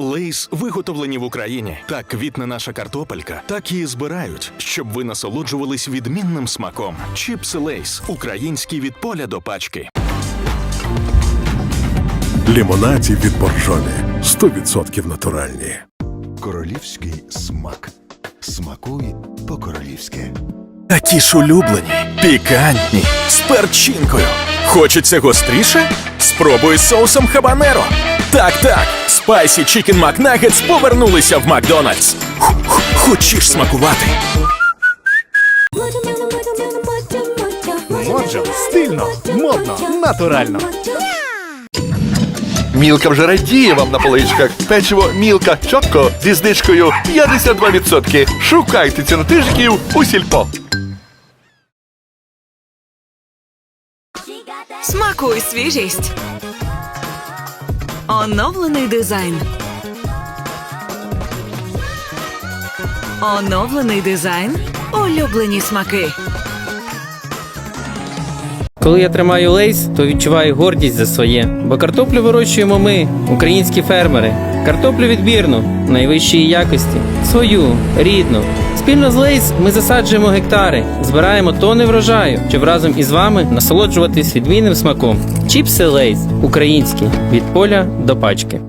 Лейс виготовлені в Україні. Так квітне наша картопелька, так її збирають, щоб ви насолоджувались відмінним смаком. Чіпси Лейс українські від поля до пачки. Лімонаді від боржомі 100% натуральні. Королівський смак. Смакуй по-королівськи. Такі ж улюблені, пікантні, з перчинкою. Хочеться гостріше? Спробуй з соусом хабанеро. Так, так, спайсі Chicken McNuggets повернулися в Макдональдс. Хочеш смакувати? Моджо стильно, модно, натурально. Мілка вже радіє вам на поличках. Печиво Мілка чітко зі знижкою 52%. Шукайте цінотижників у сільпо. Смакуй свіжість. Оновлений дизайн. Оновлений дизайн. Улюблені смаки. Коли я тримаю лейс, то відчуваю гордість за своє. Бо картоплю вирощуємо ми, українські фермери. Картоплю відбірну, найвищої якості, свою, рідну. Спільно з лейс ми засаджуємо гектари, збираємо тони врожаю, щоб разом із вами насолоджуватись відмінним смаком. Чіпси лейс українські від поля до пачки.